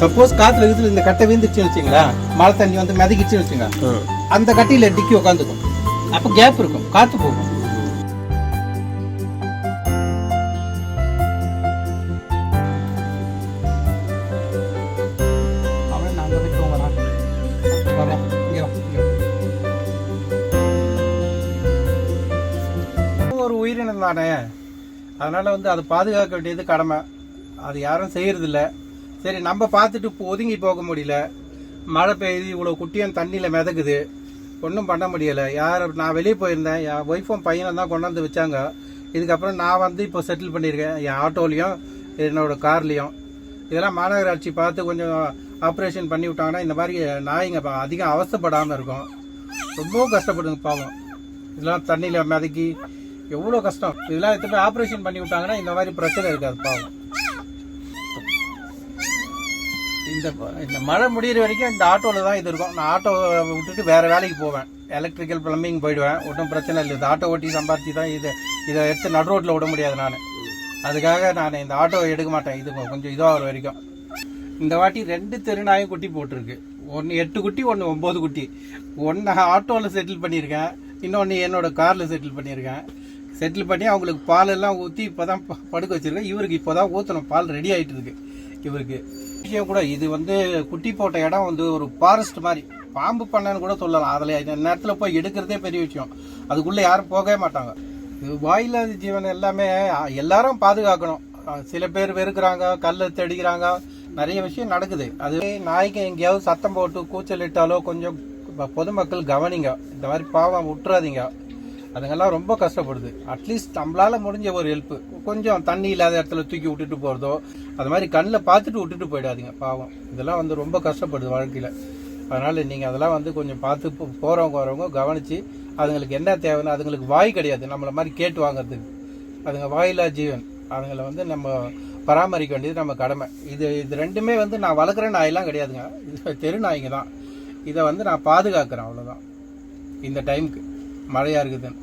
Suppose காத்துல இருக்குது இந்த கட்டை வீந்துச்சுன்னு வச்சுங்களா? மழை தண்ணி வந்து மிதக்கிச்சுன்னு வச்சுங்க அந்த கட்டியில டிக்கி உட்காந்துக்கும் அப்ப கேப் இருக்கும். காத்து போகும். ஒரு உயிரினம் தானே. அதனால வந்து அதை பாதுகாக்க வேண்டியது கடமை. அது யாரும் செய்யறதில்ல. சரி நம்ம பார்த்துட்டு இப்போ ஒதுங்கி போக முடியல. மழை பெய்யுது இவ்வளோ குட்டியும் தண்ணியில் மிதக்குது. ஒன்றும் பண்ண முடியலை. யார் நான் வெளியே போயிருந்தேன். என் ஒய்ஃபும் பையனும் தான் கொண்டாந்து வச்சாங்க. இதுக்கப்புறம் நான் வந்து இப்போ செட்டில் பண்ணியிருக்கேன். என் ஆட்டோலையும் என்னோடய கார்லேயும். இதெல்லாம் மாநகராட்சி பார்த்து கொஞ்சம் ஆப்ரேஷன் பண்ணி விட்டாங்கன்னா இந்த மாதிரி நாய்ங்க அதிகம் அவசப்படாமல் இருக்கும். ரொம்ப கஷ்டப்படுங்க பாவம். இதெல்லாம் தண்ணியில் மிதக்கி எவ்வளோ கஷ்டம். இதெல்லாம் எடுத்து போய் ஆப்ரேஷன் பண்ணி விட்டாங்கன்னா இந்த மாதிரி பிரச்சனை இருக்காது பாவம். இந்த இந்த மழை முடிகிற வரைக்கும் இந்த ஆட்டோவில் தான் இது இருக்கும். நான் ஆட்டோ விட்டுட்டு வேறு வேலைக்கு போவேன். எலக்ட்ரிக்கல் பிளம்பிங் போயிடுவேன். ஒன்றும் பிரச்சனை இல்லை. இது ஆட்டோ ஓட்டி சம்பாதிச்சு தான் இது இதை எடுத்து நடு ரோட்டில் விட முடியாது நான். அதுக்காக நான் இந்த ஆட்டோவை எடுக்க மாட்டேன். இது கொஞ்சம் இதாகிற வரைக்கும். இந்த வாட்டி ரெண்டு தெருநாயும் குட்டி போட்டிருக்கு. ஒன்று எட்டு குட்டி ஒன்று ஒம்பது குட்டி. ஒன்று ஆட்டோவில் செட்டில் பண்ணியிருக்கேன். இன்னொன்று என்னோட காரில் செட்டில் பண்ணியிருக்கேன். செட்டில் பண்ணி அவங்களுக்கு பால் எல்லாம் ஊற்றி இப்போ தான் படுக்க வச்சிருக்கேன். இவருக்கு இப்போ தான் ஊற்றணும் பால் ரெடி ஆகிட்டு இருக்குது இவருக்கு. விஷயம் கூட இது வந்து குட்டி போட்ட இடம் வந்து ஒரு ஃபாரஸ்ட் மாதிரி. பாம்பு பண்ணன்னு கூட சொல்லலாம். அதில் இந்த நேரத்தில் போய் எடுக்கிறதே பெரிய விஷயம். அதுக்குள்ளே யாரும் போகவே மாட்டாங்க. வாயில்லாத ஜீவன் எல்லாமே எல்லாரும் பாதுகாக்கணும். சில பேர் வெறுக்கிறாங்க கல்லை தெடிக்கிறாங்க. நிறைய விஷயம் நடக்குது. அதுவே நாய்க்கு எங்கேயாவது சத்தம் போட்டு கூச்சல் இட்டாலோ கொஞ்சம் பொதுமக்கள் கவனிங்க. இந்த மாதிரி பாவம் விட்டுறாதீங்க அதுங்கெல்லாம் ரொம்ப கஷ்டப்படுது. அட்லீஸ்ட் நம்மளால முடிஞ்ச ஒரு ஹெல்ப் கொஞ்சம் தண்ணி இல்லாத இடத்துல தூக்கி விட்டுட்டு போறதோ அது மாதிரி கண்ணில் பார்த்துட்டு விட்டுட்டு போயிடாதீங்க பாவம். இதெல்லாம் வந்து ரொம்ப கஷ்டப்படுது வாழ்க்கையில. அதனால நீங்க அதெல்லாம் வந்து கொஞ்சம் பார்த்து போகிறவங்க போறவங்க வரவங்க கவனிச்சு அதுங்களுக்கு என்ன தேவைன்னு அதுங்களுக்கு வாய் கிடையாது. நம்மள மாதிரி கேட்டு வாங்குறதுக்கு. அதுங்க வாயில்லா ஜீவன். அதுங்களை வந்து நம்ம பராமரிக்க வேண்டியது நம்ம கடமை. இது இது ரெண்டுமே வந்து நான் வளர்க்குற நாயெல்லாம் கிடையாதுங்க. இது தெரு நாய்ங்க தான். இதை வந்து நான் பாதுகாக்கிறேன் அவ்வளோதான் இந்த டைமுக்கு மழையாக இருக்குதுன்னு.